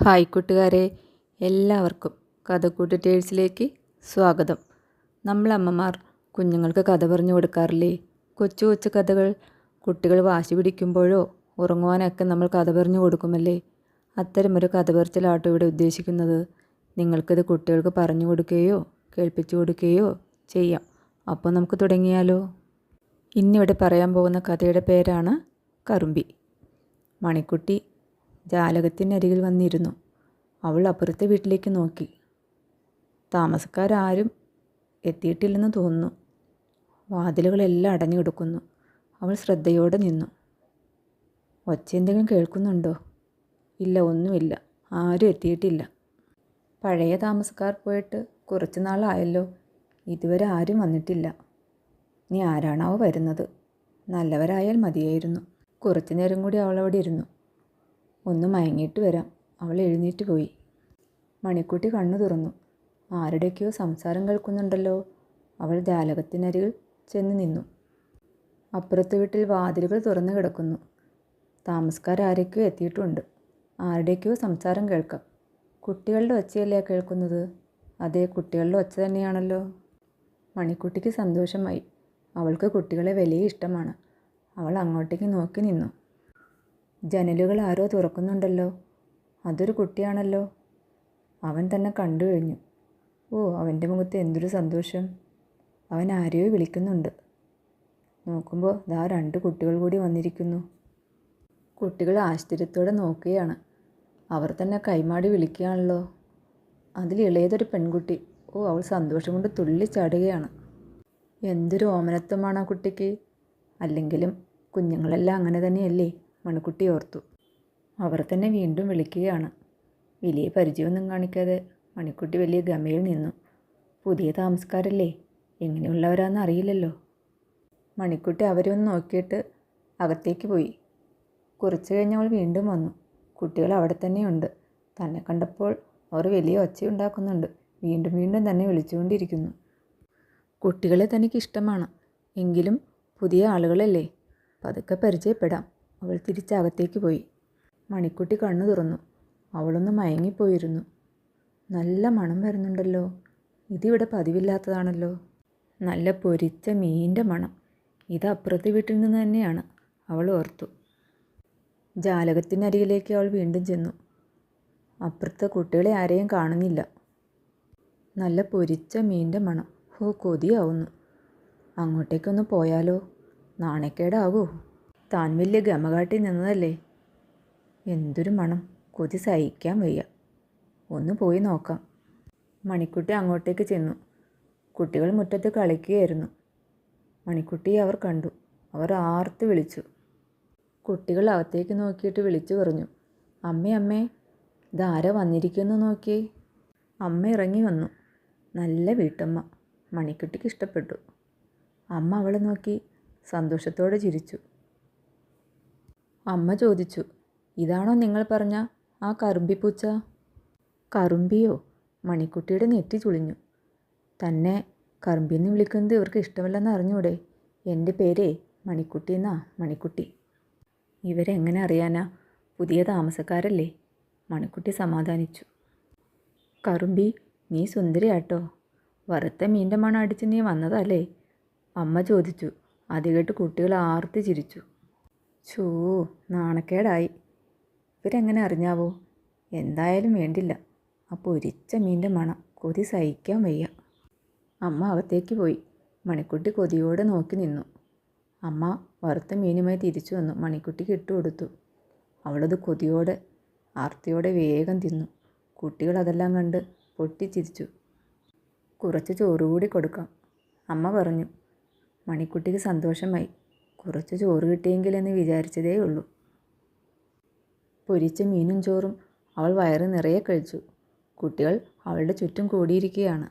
Hi കൂട്ടുകാരെ എല്ലാവർക്കും കഥക്കൂട്ട് ടേഴ്സിലേക്ക് സ്വാഗതം. നമ്മൾ അമ്മമാർ കുഞ്ഞുങ്ങൾക്ക് കഥ പറഞ്ഞു കൊടുക്കാറില്ലേ? കൊച്ചു കൊച്ചു കഥകൾ കുട്ടികൾ വാശി പിടിക്കുമ്പോഴോ ഉറങ്ങുവാനൊക്കെ നമ്മൾ കഥ പറഞ്ഞു കൊടുക്കുമല്ലേ? അത്തരമൊരു കഥ പറച്ചിലാട്ടോ ഇവിടെ ഉദ്ദേശിക്കുന്നത്. നിങ്ങൾക്കിത് കുട്ടികൾക്ക് പറഞ്ഞു കൊടുക്കുകയോ കേൾപ്പിച്ചു കൊടുക്കുകയോ ചെയ്യാം. അപ്പോൾ നമുക്ക് തുടങ്ങിയാലോ? ഇന്നിവിടെ പറയാൻ പോകുന്ന കഥയുടെ പേരാണ് കറുമ്പി. മണിക്കുട്ടി ജാലകത്തിനരികിൽ വന്നിരുന്നു. അവൾ അപ്പുറത്തെ വീട്ടിലേക്ക് നോക്കി. താമസക്കാരും എത്തിയിട്ടില്ലെന്ന് തോന്നുന്നു. വാതിലുകളെല്ലാം അടഞ്ഞു കിടക്കുന്നു. അവൾ ശ്രദ്ധയോടെ നിന്നു. ഒച്ച എന്തെങ്കിലും കേൾക്കുന്നുണ്ടോ? ഇല്ല ഒന്നുമില്ല. ആരും എത്തിയിട്ടില്ല. പഴയ താമസക്കാർ പോയിട്ട് കുറച്ച് നാളായല്ലോ. ഇതുവരെ ആരും വന്നിട്ടില്ല. നീ ആരാണാവോ വരുന്നത്? നല്ലവരായാൽ മതിയായിരുന്നു. കുറച്ചു നേരം കൂടി അവൾ അവിടെ ഇരുന്നു. ഒന്ന് മയങ്ങിയിട്ട് വരാം. അവൾ എഴുന്നേറ്റ് പോയി. മണിക്കുട്ടി കണ്ണു തുറന്നു. ആരുടെയൊക്കെയോ സംസാരം കേൾക്കുന്നുണ്ടല്ലോ. അവൾ ജാലകത്തിനരികിൽ ചെന്ന് നിന്നു. അപ്പുറത്തെ വീട്ടിൽ വാതിലുകൾ തുറന്നു കിടക്കുന്നു. താമസക്കാരാരൊക്കെയോ എത്തിയിട്ടുണ്ട്. ആരുടെയൊക്കെയോ സംസാരം കേൾക്കാം. കുട്ടികളുടെ ഒച്ചയല്ലേ കേൾക്കുന്നത്? അതെ കുട്ടികളുടെ ഒച്ച തന്നെയാണല്ലോ. മണിക്കുട്ടിക്ക് സന്തോഷമായി. അവൾക്ക് കുട്ടികളെ വലിയ ഇഷ്ടമാണ്. അവൾ അങ്ങോട്ടേക്ക് നോക്കി നിന്നു. ജനലുകൾ ആരോ തുറക്കുന്നുണ്ടല്ലോ. അതൊരു കുട്ടിയാണല്ലോ. അവൻ തന്നെ കണ്ടു കഴിഞ്ഞു. ഓ അവന്റെ മുഖത്ത് എന്തൊരു സന്തോഷം. അവൻ ആരെയോ വിളിക്കുന്നുണ്ട്. നോക്കുമ്പോൾ ദാ രണ്ട് കുട്ടികൾ കൂടി വന്നിരിക്കുന്നു. കുട്ടികൾ ആശ്ചര്യത്തോടെ നോക്കുകയാണ്. അവർ തന്നെ കൈമാടി വിളിക്കുകയാണല്ലോ. അതിൽ ഇളയതൊരു പെൺകുട്ടി. ഓ അവൾ സന്തോഷം കൊണ്ട് തുള്ളിച്ചാടുകയാണ് എന്തൊരു ഓമനത്വമാണ് ആ കുട്ടിക്ക്. അല്ലെങ്കിലും കുഞ്ഞുങ്ങളെല്ലാം അങ്ങനെ തന്നെയല്ലേ? മണിക്കുട്ടി ഓർത്തു. അവർ തന്നെ വീണ്ടും വിളിക്കുകയാണ്. വലിയ പരിചയമൊന്നും കാണിക്കാതെ മണിക്കുട്ടി വലിയ ഗമയിൽ നിന്നു. പുതിയ താമസക്കാരല്ലേ? എങ്ങനെയുള്ളവരാണെന്ന് അറിയില്ലല്ലോ. മണിക്കുട്ടി അവരെ ഒന്ന് നോക്കിയിട്ട് അകത്തേക്ക് പോയി. കുറച്ച് കഴിഞ്ഞ് അവൾ വീണ്ടും വന്നു. കുട്ടികൾ അവിടെ തന്നെയുണ്ട്. തന്നെ കണ്ടപ്പോൾ അവർ വലിയ ഒച്ചയുണ്ടാക്കുന്നുണ്ട്. വീണ്ടും വീണ്ടും തന്നെ വിളിച്ചുകൊണ്ടിരിക്കുന്നു. കുട്ടികളെ തനിക്ക് ഇഷ്ടമാണ് എങ്കിലും പുതിയ ആളുകളല്ലേ? പതുക്കെ പരിചയപ്പെടാം. അവൾ തിരിച്ചകത്തേക്ക് പോയി. മണിക്കുട്ടി കണ്ണു തുറന്നു. അവളൊന്ന് മയങ്ങിപ്പോയിരുന്നു. നല്ല മണം വരുന്നുണ്ടല്ലോ. ഇതിവിടെ പതിവില്ലാത്തതാണല്ലോ. നല്ല പൊരിച്ച മീന്റെ മണം. ഇത് അപ്പുറത്തെ വീട്ടിൽ നിന്ന് തന്നെയാണ്. അവൾ ഓർത്തു. ജാലകത്തിനരികിലേക്ക് അവൾ വീണ്ടും ചെന്നു. അപ്പുറത്തെ കുട്ടികളെ ആരെയും കാണുന്നില്ല. നല്ല പൊരിച്ച മീന്റെ മണം. ഹോ കൊതിയാവുന്നു. അങ്ങോട്ടേക്കൊന്ന് പോയാലോ? നാണക്കേടാവോ. താൻ വലിയ ഗമകാട്ടി നിന്നതല്ലേ? എന്തൊരു മണം. കൊതി സഹിക്കാൻ വയ്യ. ഒന്ന് പോയി നോക്കാം. മണിക്കുട്ടി അങ്ങോട്ടേക്ക് ചെന്നു. കുട്ടികൾ മുറ്റത്ത് കളിക്കുകയായിരുന്നു. മണിക്കുട്ടിയെ അവർ കണ്ടു. അവർ ആർത്ത് വിളിച്ചു. കുട്ടികൾ അകത്തേക്ക് നോക്കിയിട്ട് വിളിച്ചു പറഞ്ഞു. അമ്മേ അമ്മേ ഇതാരാ വന്നിരിക്കുന്നു നോക്കിയേ? അമ്മ ഇറങ്ങി വന്നു. നല്ല വീട്ടമ്മ. മണിക്കുട്ടിക്ക് ഇഷ്ടപ്പെട്ടു. അമ്മ അവളെ നോക്കി സന്തോഷത്തോടെ ചിരിച്ചു. അമ്മ ചോദിച്ചു. ഇതാണോ നിങ്ങൾ പറഞ്ഞ ആ കറുമ്പിപ്പൂച്ച? കറുമ്പിയോ? മണിക്കുട്ടിയുടെ നെറ്റി ചുളിഞ്ഞു. തന്നെ കറുമ്പിന്ന് വിളിക്കുന്നത് ഇവർക്ക് ഇഷ്ടമല്ലെന്ന് അറിഞ്ഞൂടെ? എന്റെ പേരേ മണിക്കുട്ടി എന്നാ മണിക്കുട്ടി. ഇവരെങ്ങനെ അറിയാനാ? പുതിയ താമസക്കാരല്ലേ? മണിക്കുട്ടി സമാധാനിച്ചു. കറുമ്പി നീ സുന്ദരിയാട്ടോ. വറുത്ത മീന്റെ മണം അടിച്ച് നീ വന്നതല്ലേ? അമ്മ ചോദിച്ചു. അത് കേട്ട് കുട്ടികൾ ആർത്തി ചിരിച്ചു. ചൂ നാണക്കേടായി. ഇവരെങ്ങനെ അറിഞ്ഞാവോ? എന്തായാലും വേണ്ടില്ല. അപ്പോൾ ഒരിച്ച മീന്റെ മണം. കൊതി സഹിക്കാൻ വയ്യ. അമ്മ അകത്തേക്ക് പോയി. മണിക്കുട്ടി കൊതിയോടെ നോക്കി നിന്നു. അമ്മ വറുത്ത മീനുമായി തിരിച്ചു വന്നു. മണിക്കുട്ടിക്ക് ഇട്ടു കൊടുത്തു. അവളത് കൊതിയോടെ ആർത്തിയോടെ വേഗം തിന്നു. കുട്ടികൾ അതെല്ലാം കണ്ട് പൊട്ടിച്ചിരിച്ചു കുറച്ച് ചോറ് കൂടി കൊടുക്കാം. അമ്മ പറഞ്ഞു. മണിക്കുട്ടിക്ക് സന്തോഷമായി. കുറച്ച് ചോറ് കിട്ടിയെങ്കിലെന്ന് വിചാരിച്ചതേ ഉള്ളൂ. പൊരിച്ച മീനും ചോറും അവൾ വയറ് നിറയെ കഴിച്ചു. കുട്ടികൾ അവളുടെ ചുറ്റും കൂടിയിരിക്കുകയാണ്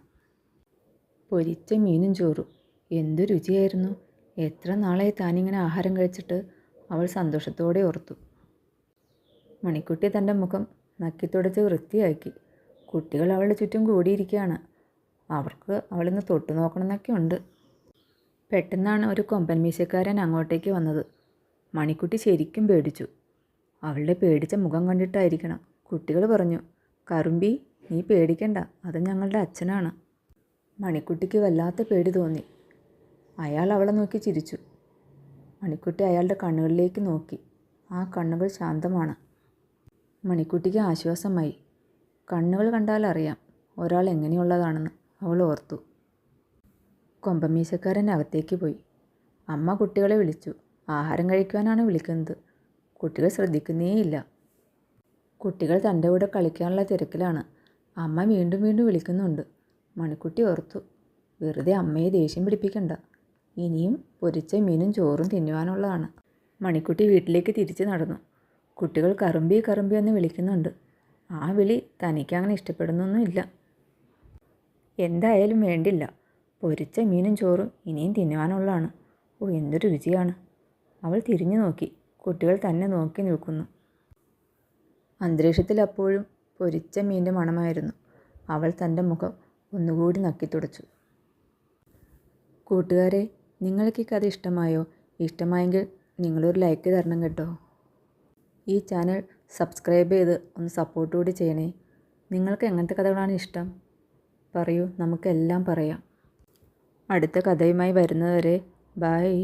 പൊരിച്ച മീനും ചോറും എന്തു രുചിയായിരുന്നു. എത്ര നാളായി താനിങ്ങനെ ആഹാരം കഴിച്ചിട്ട് അവൾ സന്തോഷത്തോടെ ഓർത്തു. മണിക്കുട്ടി തന്റെ മുഖം നക്കിത്തുടച്ച് വൃത്തിയാക്കി. കുട്ടികൾ അവളുടെ ചുറ്റും കൂടിയിരിക്കുകയാണ് അവർക്ക് അവളിന്ന് തൊട്ടു നോക്കണമെന്നൊക്കെ ഉണ്ട്. പെട്ടെന്നാണ് ഒരു കൊമ്പൻ മീശക്കാരൻ അങ്ങോട്ടേക്ക് വന്നത്. മണിക്കുട്ടി ശരിക്കും പേടിച്ചു. അവളുടെ പേടിച്ച മുഖം കണ്ടിട്ടായിരിക്കണം. കുട്ടികൾ പറഞ്ഞു കറുമ്പി നീ പേടിക്കണ്ട. അത് ഞങ്ങളുടെ അച്ഛനാണ്. മണിക്കുട്ടിക്ക് വല്ലാത്ത പേടി തോന്നി. അയാൾ അവളെ നോക്കി ചിരിച്ചു. മണിക്കുട്ടി അയാളുടെ കണ്ണുകളിലേക്ക് നോക്കി. ആ കണ്ണുകൾ ശാന്തമാണ്. മണിക്കുട്ടിക്ക് ആശ്വാസമായി. കണ്ണുകൾ കണ്ടാൽ അറിയാം ഒരാൾ എങ്ങനെയുള്ളതാണെന്ന് അവൾ ഓർത്തു. കൊമ്പമീശക്കാരൻ അകത്തേക്ക് പോയി. അമ്മ കുട്ടികളെ വിളിച്ചു. ആഹാരം കഴിക്കുവാനാണ് വിളിക്കുന്നത്. കുട്ടികൾ ശ്രദ്ധിക്കുന്നേയില്ല. കുട്ടികൾ തന്റെ കൂടെ കളിക്കാനുള്ള തിരക്കിലാണ്. അമ്മ വീണ്ടും വീണ്ടും വിളിക്കുന്നുണ്ട്. മണിക്കുട്ടി ഓർത്തു. വെറുതെ അമ്മയെ ദേഷ്യം പിടിപ്പിക്കണ്ട. ഇനിയും പൊരിച്ച മീനും ചോറും തിന്നുവാനുള്ളതാണ്. മണിക്കുട്ടി വീട്ടിലേക്ക് തിരിച്ചു നടന്നു. കുട്ടികൾ കറുമ്പി കറുമ്പി എന്ന് വിളിക്കുന്നുണ്ട്. ആ വിളി തനിക്ക് അങ്ങനെ ഇഷ്ടപ്പെടുന്നൊന്നുമില്ല. എന്തായാലും വേണ്ടില്ല. പൊരിച്ച മീനും ചോറും ഇനിയും തിന്നുവാനുള്ളതാണ് ഓ എന്തൊരു രുചിയാണ്. അവൾ തിരിഞ്ഞു നോക്കി. കുട്ടികൾ തന്നെ നോക്കി നിൽക്കുന്നു. അന്തരീക്ഷത്തിൽ അപ്പോഴും പൊരിച്ച മീന്റെ മണമായിരുന്നു. അവൾ തന്റെ മുഖം ഒന്നുകൂടി നക്കിത്തുടച്ചു കൂട്ടുകാരെ നിങ്ങൾക്ക് ഈ കഥ ഇഷ്ടമായോ? ഇഷ്ടമായെങ്കിൽ നിങ്ങളൊരു ലൈക്ക് തരണം കേട്ടോ. ഈ ചാനൽ സബ്സ്ക്രൈബ് ചെയ്ത് ഒന്ന് സപ്പോർട്ട് കൂടി ചെയ്യണേ. നിങ്ങൾക്ക് എങ്ങനത്തെ കഥകളാണ് ഇഷ്ടം? പറയൂ നമുക്കെല്ലാം പറയാം. അടുത്ത കഥയുമായി വരുന്നതുവരെ ബായ്